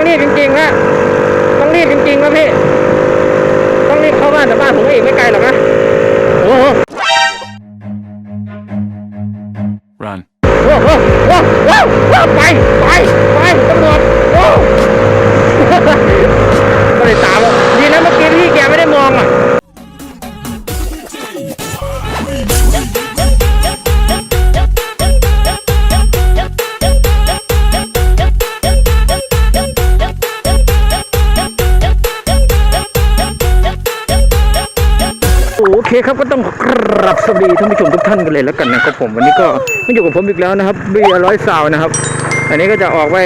ต้องรีบจริงๆนะต้องรีบจริงๆนะพี่ ต้องรีบเข้าบ้านแต่บ้านผมก็อีกไม่ไกลหรอกนะโอ้ โอเครับก็ต้องกราบสวัสดีท่านผู้ชมทุกท่านกันเลยแล้วกันนะครับผมวันนี้ก็มาอยู่กับผมอีกแล้วนะครับเบียร้อยสาวนะครับ อันนี้ก็จะออกไป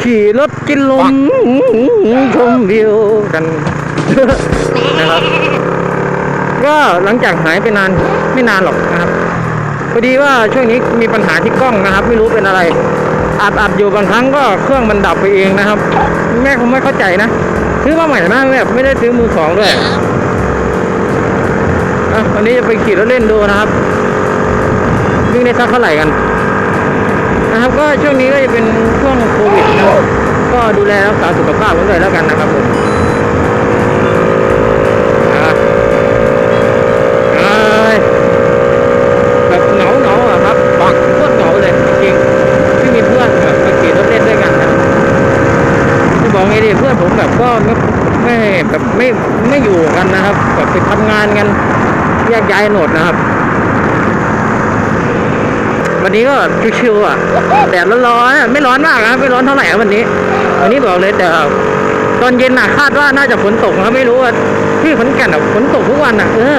ขี่รถกินลมชมวิวกันนะครับก็หลังจากหายไปนานไม่นานหรอกนะครับพอดีว่าช่วงนี้มีปัญหาที่กล้องนะครับ ไม่รู้เป็นอะไรอัดอัดอยู่บางครั้งก็เครื่องมันดับไปเองนะครับ แม่คงไม่เข้าใจนะซื้อมาใหม่นะแบบไม่ได้ซื้อมือสองด้วย อะวันนี้จะไปขี่รถเล่นดูนะครับวิ่งได้สักเท่าไหร่กัน นะครับ ก็ช่วงนี้ก็จะเป็นช่วงโควิดนะครับก็ดูแลรักษาสุขภาพกันด้วยแล้วกันนะครับผมแบบเหงาเหงาอะครับปักโคตรเหงาเลยจริงไม่มีเพื่อนแบบมาขี่รถเล่นด้วยกันนะจะบอกไงดีเพื่อนผมแบบก็ไม่ไม่แบบไม่ไม่อยู่กันนะครับ แบบไปทำงานกัน แยกย้ายโหนดนะครับ วันนี้ก็ชิวๆอะแดดร้อนๆอะไม่ร้อนมากนะไม่ร้อนเท่าไหร่อะวันนี้ วันนี้บอกเลยแต่ตอนเย็นน่ะคาดว่าน่าจะฝนตกนะครับไม่รู้ว่าที่ขอนแก่นอะฝนตกทุกวันอะ เออ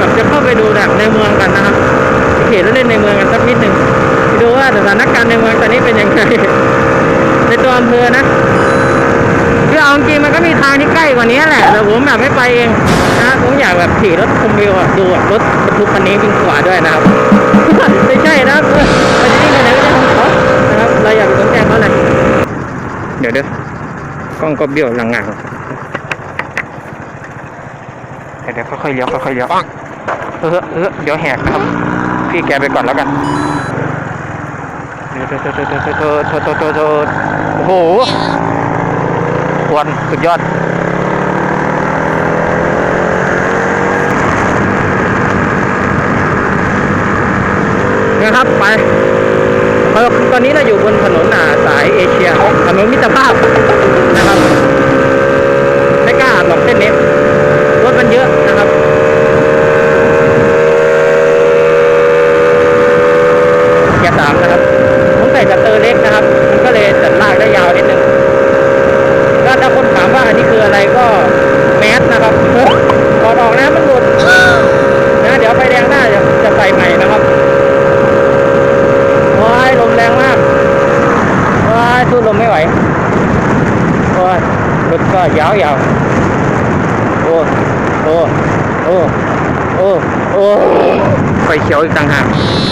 แบบจะเข้าไปดูแบบในเมืองกันนะครับเขตแล้วเล่นในเมืองกันสักนิดหนึ่งดูว่าสถานการณ์ในเมืองตอนนี้เป็นยังไงในตัวอำเภอนะ เอาจริงมันก็มีทางที่ใกล้กว่านี้แหละแต่ผมแบบไม่ไปเองนะผมอยากแบบขี่รถคุมวิวแบบดูแบบรถบรรทุกคันนี้วิ่งขวาด้วยนะครับไม่ใช่นะมันจะวิ่งไปไหนก็ได้ของเขานะครับเราอยากไปสนใจเขาเลยเดี๋ยวเด้อกล้องก็เบี้ยวหลังงานเดี๋ยวค่อยๆเลี้ยวค่อยๆเลี้ยวเออเออเดี๋ยวแหกครับ พี่แกไปก่อนแล้วกันเดี๋ยวเดี๋ยวเดี๋ยวเดี๋ทษโทษโทษโทษโทษโทษโทษโอ้โห ควรสุดยอดนะครับไปตอนนี้เราอยู่บนถนนสายเอเชียถนนมิตรภาพนะครับ ไม่กล้าหลอกเส้นนี้รถมันเยอะนะครับ แกสามนะครับ ผมใส่สเตอร์เล็กนะครับ มันก็เลยจัดลากได้ยาวนิดนึง ก็ถ้าคนถามว่าอันนี้คืออะไรก็แมสนะครับถอดออกนะมันหลุดนะเดี๋ยวไฟแดงหน้าจะจะใส่ใหม่นะครับโอ้ยลมแรงมากโอ้ยสู้ลมไม่ไหวโอ้ย รถก็ยาวยาวโอ้โอ้โอ้โอ้โอ้ไฟเขียวอีกต่างหาก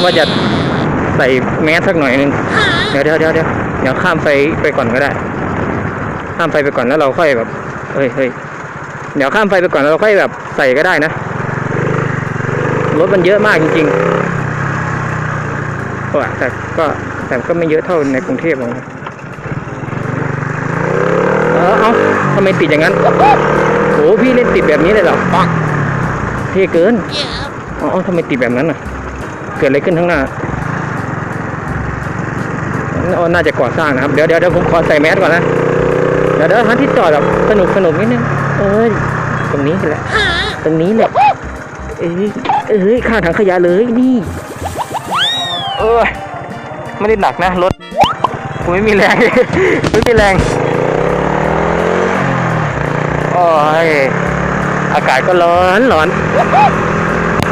ว่าจะใส่แมสสักหน่อยนึงเดี๋ยวเดี๋ยวเดี๋ยวเดี๋ยวเดี๋ยวข้ามไฟไปก่อนก็ได้ ข้ามไฟไปก่อนแล้วเราค่อยแบบเฮ้ยเฮ้ยเดี๋ยวข้ามไฟไปก่อนแล้วเราค่อยแบบใส่ก็ได้นะรถมันเยอะมากจริงๆแต่ก็แต่ก็ไม่เยอะเท่าในกรุงเทพหรอกนะเออเอา ทำไมติดอย่างนั้น โอ้พี่เล่นติดแบบนี้เลยเหรอปังเท่เกินอ๋อทำไมติดแบบนั้นน่ะ เกิดอะไรขึ้นข้างหน้าอ๋อน่าจะก่อสร้างนะครับเดี๋ยวเดี๋ยวเดี๋ยวผมขอใส่แมสก่อนนะ เดี๋ยวเดี๋ยวหาที่จอดแบบสนุกสนุกนิดนึง เอ้ย ตรงนี้แหละ ตรงนี้แหละ เอ้ย เอ้ยข้างถังขยะเลยนี่ เอ้ยไม่ได้หนักนะรถผมไม่มีแรง ไม่มีแรงโอ้ยอากาศก็ร้อนร้อน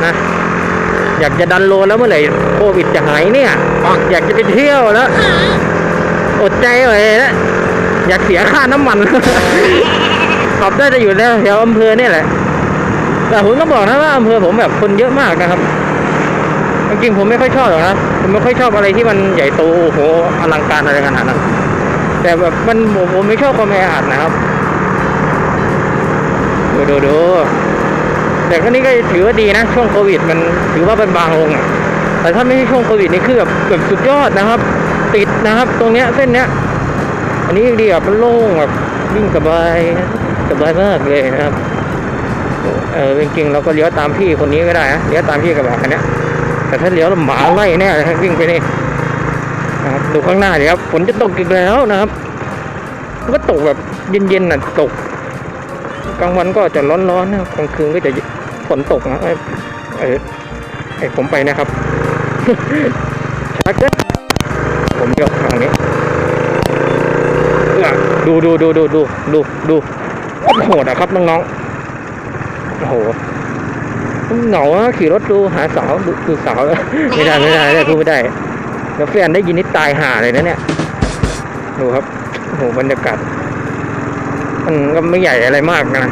นะอยากจะดันโลแล้วเมื่อไหร่โควิดจะหายเนี่ยอยากจะไปเที่ยวแล้วอดใจไว้แล้วอยากเสียค่าน้ำมันตอบได้จะอยู่แล้วแถวอำเภอเนี่ยแหละ แต่ผมก็บอกนะว่าอำเภอผมแบบคนเยอะมากนะครับ จริงๆผมไม่ค่อยชอบหรอกนะ ผมไม่ค่อยชอบอะไรที่มันใหญ่โตโอ้โหอลังการอะไรขนาดนั้น แต่แบบมันผมไม่ชอบความแออัดนะครับ ดูดูดูแต่ก็นี่ก็ถือว่าดีนะ ช่วงโควิด มันถือว่าเป็นบางลงอะแต่ถ้าไม่ใช่ช่วงโควิดนี่คือแบบแบบสุดยอดนะครับ ติดนะครับ ตรงเนี้ยเส้นเนี้ย อันนี้ดีแบบโล่งแบบวิ่งสบายสบายมากเลยนะครับเออจริงๆเราก็เลี้ยวตามพี่คนนี้ก็ได้นะเลี้ยวตามพี่กระบะคันนี้แต่ถ้าเลี้ยวหมาไล่แน่ยวิ่งไปนี่นะครับดูข้างหน้าดิครับฝนจะตกอีกแล้วนะครับก็ตกแบบเย็นๆน่ะตก กลางวันก็จะร้อนๆนะกลางคืนก็จะฝนตกนะไอ้ไอ้ผมไปนะครับชักเด้อผมเลี้ยวทางนี้ดูดูดูดูดูดูดูโหดอะครับน้องๆโอ้โหเหงาขี่รถดูหาสาวดูดูสาวไม่ได้ไม่ได้ไม่ได้พูดไม่ได้แล้วแฟนได้ยินนี่ตายห่าเลยนะเนี่ยดูครับโอ้โหบรรยากาศ มันก็ไม่ใหญ่อะไรมากนะ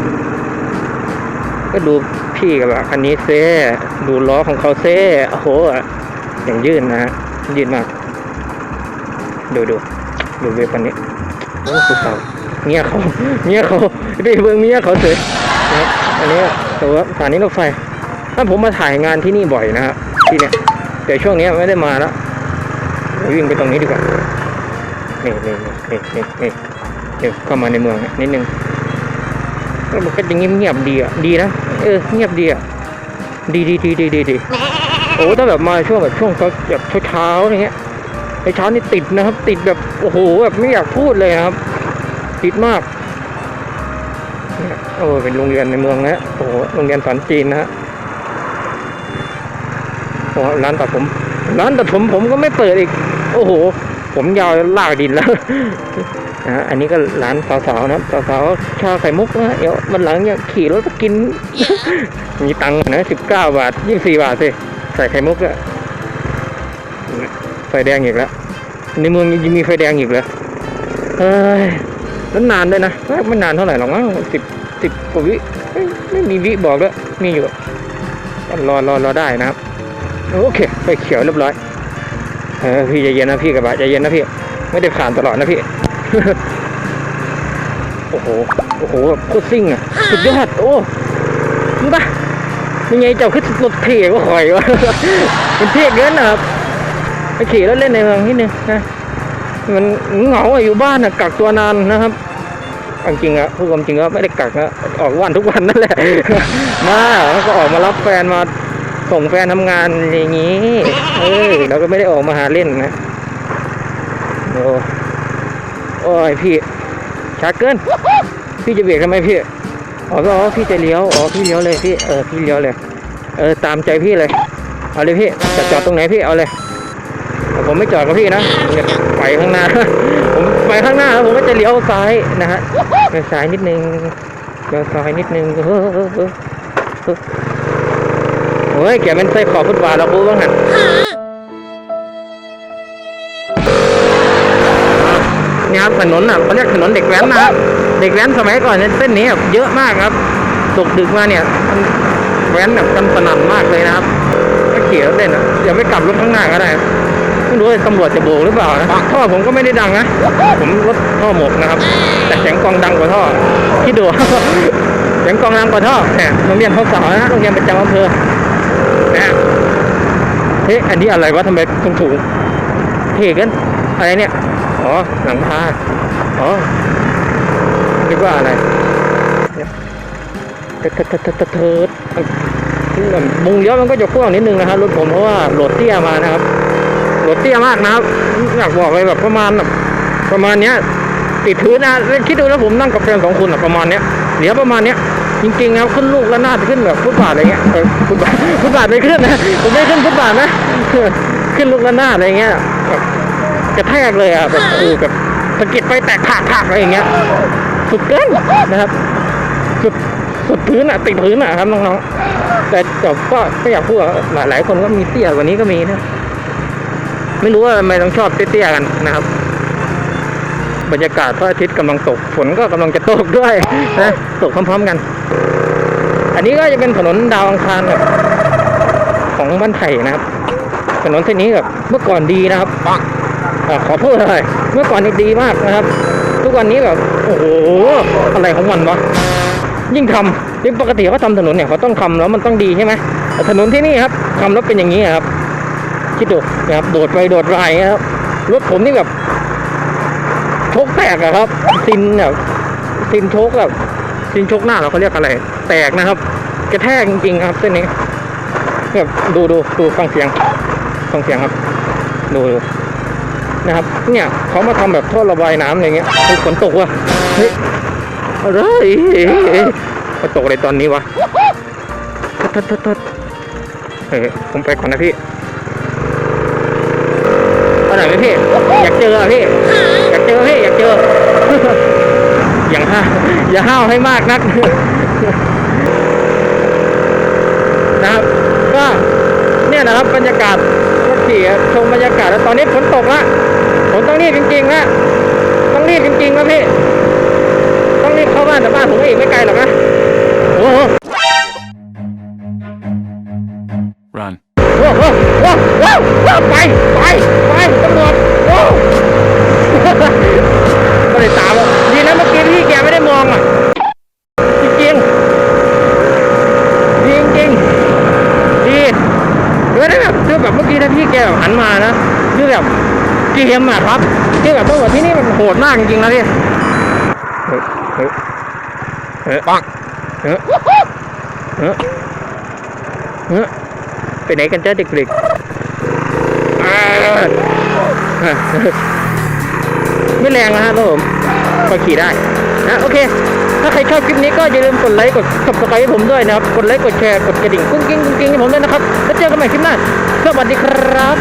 ก็ดูพี่กับคันนี้เซ่ดูล้อของเขาเซ่โอ้โหอย่างยืนนะฮะยืนมาก ดูดูดูเวฟคันนี้โอ้สุดสาวเมียเขาเมียเขาไปเบิ่งเมียเขาเสยนะอันนี้แตัวสถานีรถไฟถ้าผมมาถ่ายงานที่นี่บ่อยนะครับที่เนี่ยแต่ช่วงนี้ไม่ได้มาแล้ววิ่งไปตรงนี้ดีกว่านี่นี่นี่นี่นี่ เดี๋ยวเข้ามาในเมืองนิดนึงแล้วมันก็จะเงียบเงียบดีอะดีนะเออเงียบดีอะดีดีดีดีดีดีโอ้ถ้าแบบมาช่วงแบบช่วงแบบเช้าเช้าๆอย่างเงี้ยในเช้านี่ติดนะครับ ติดแบบโอ้โหแบบไม่อยากพูดเลยครับ ติดมากเนี่ยโอ้เป็นโรงเรียนในเมืองนะโอ้โหโรงเรียนสอนจีนนะฮะโอ้ร้านตัดผมร้านตัดผมผมก็ไม่เปิดอีก โอ้โห ผมยาวลากดินแล้ว นะอันนี้ก็ร้านสาวๆนะครับสาวๆชาไข่มุกนะเดี๋ยววันหลังเนี่ยขี่รถกิน มีตังค์นะสิบเก้าบาทยี่สี่บาทสิใส่ไข่มุกอะไฟแดงอีกแล้วในเมืองยังมีไฟแดงอีกเลยเอ้ยแล้วนานด้วยนะไม่นานเท่าไหร่หรอกมั้งสิบสิบกว่าวิไม่มีวิบอกแล้วยมีอยู่รอรอรอได้นะครับโอเคไฟเขียวเรียบร้อยเออพี่ใจเย็นนะพี่กระบะใจเย็นนะพี่ ไม่ได้ผ่านตลอดนะพี่ โอ้โห โอ้โหแบบโคตรซิ่งอะ สุดยอด โอ้มึงปะยังไงเจ้าขึ้นรถเท่ก็คอยวะมันเท่เกินนะครับไปขี่แล้วเล่นในเมืองนิดนึงนะ มันเหงาอะอยู่บ้านอะกักตัวนานนะครับเอาจริงอะพูดความจริงก็ไม่ได้กักนะออกวันทุกวันนั่นแหละ มาแล้วก็ออกมารับแฟนมาส่งแฟนทำงานอย่างนี้ เออเราก็ไม่ได้ออกมาหาเล่นนะโอ้ โอ้ยพี่ช้าเกิน พี่จะเบรกทำไมพี่อ๋อพี่จะเลี้ยวอ๋อพี่เลี้ยวเลยพี่เออพี่เลี้ยวเลย เออตามใจพี่เลย เอาเลยพี่จะจอดตรงไหนพี่เอาเลยผมไม่จอดกับพี่นะผมจะไปข้างหน้า ผมไปข้างหน้าแล้วผมก็จะเลี้ยวซ้ายนะฮะเลี้ยวซ้ายนิดนึงเลี้ยวซ้ายนิดนึงเออเออเออเออโอ้ยแกเป็นไส้ขอบฟุตบาทเรากูบ้างหัน นี่ครับถนนอะเขาเรียกถนนเด็กแว้นนะครับเด็กแว้นสมัยก่อนเนี่ยเส้นนี้แบบเยอะมากครับตกดึกมาเนี่ยมันแว้นแบบกันสนั่นมากเลยนะครับถ้าขี่รถเล่นอะอย่าไม่กลับรถข้างหน้าก็ได้ไม่รู้ว่าตำรวจจะโบกหรือเปล่านะท่อผมก็ไม่ได้ดังนะผมรถท่อหมกนะครับ แต่เสียงกองดังกว่าท่อคิดดูเสียงกองดังกว่าท่อเนี่ยโรงเรียนพ่อสาวนะโรงเรียนประจำอำเภอนะเฮ้ยอันนี้อะไรวะทำไมถุงถุงเท่กันอะไรเนี่ย อ๋อหลังคาอ๋อนึกว่าอะไรเนี่ยเถิดเถิดเถิดเถิดมุงเลี้ยวมันก็จะกว้างนิดนึงนะครับรถผมเพราะว่าโหลดเตี้ยมานะครับโหลดเตี้ยมากนะครับอยากบอกเลยแบบประมาณแบบประมาณเนี้ยติดพื้นนะคิดดูแล้วผมนั่งกับแฟนสองคนอะประมาณเนี้ยเหลือประมาณเนี้ยจริงๆนะขึ้นลูกแล้วหน้าจะขึ้นแบบฟุตบาทอะไรเงี้ยฟุตบาทฟุตบาทไม่ขึ้นนะผมไม่ขึ้นฟุตบาทนะขึ้นลูกแล้วหน้าอะไรเงี้ย กระแทกเลยอะแบบโอ้แบบสะก็ดไฟแตกผากผากอะไรอย่างเงี้ย สุดเกินนะครับ สุดสุดพื้นอะติดพื้นอะครับน้องๆแต่แต่ก็ไม่อยากพูดหลายหลายคนก็มีเตี้ยกว่านี้ก็มีนะไม่รู้ว่าทำไมต้องชอบเตี้ยๆกันนะครับ บรรยากาศพระอาทิตย์กำลังตกฝนก็กำลังจะตกด้วยนะตกพร้อมๆกัน อันนี้ก็จะเป็นถนนดาวอังคารแบบของบ้านไผ่นะครับถนนเส้นนี้แบบเมื่อก่อนดีนะครับ ขอโทษเลยเมื่อก่อนนี่ดีมากนะครับ ทุกวันนี้แบบโอ้โหอะไรของมันวะยิ่งทำยิ่งปกติเขาทำถนนเนี่ยเขาต้องทำแล้วมันต้องดีใช่ไหมแต่ถนนที่นี่ครับทำแล้วเป็นอย่างนี้ครับคิดดูนะครับโดดไปโดดมายครับรถผมนี่แบบชคแตกอะครับซินแบบซินชคแบบซินชคหน้าเราเขาเรียกอะไร แตกนะครับ กระแทกจริงๆครับเส้นนี้แบบดูดูดูฟังเสียงฟังเสียงครับ ดูดู นะครับเนี่ยเขามาทำแบบท่อระบายน้ำอะไรเงี้ยเฮ้ยฝนตกว่ะเฮ้ยอะไรมาตกอะไรตอนนี้วะทดทดทดเฮ้ยผมไปก่อนนะพี่เอาไหนอยไหมพี่อยากเจออะพี่อยากเจอพี่อยากเจออย่างห้าอย่าห้าวให้มากนักนะครับก็เนี่ยนะครับบรรยากาศี่ชมบรรยากาศแล้วตอนนี้ฝนตกละผมต้องรีบจริงๆละต้องรีบจริงๆนะพี่ต้องรีบเข้าบ้านแต่บ้านผมก็อีกไม่ไกลหรอกนะโอ้ เกมอะครับคือแบบต้องบอกที่นี่มันโหดมากจริงๆนะพี่เฮ้ยเฮ้ยเฮ้ยปังเฮ้ยเฮ้ยเฮ้ยไปไหนกันจ้าเด็กๆไม่แรงนะฮะครับผมก็ขี่ได้นะโอเค ถ้าใครชอบคลิปนี้ก็อย่าลืมกดไลค์กด subscribe ให้ผมด้วยนะครับ กดไลค์กดแชร์กดกระดิ่งกุ้งกิ้งกุ้งกิ้งให้ผมด้วยนะครับ แล้วเจอกันใหม่คลิปหน้าสวัสดีครับ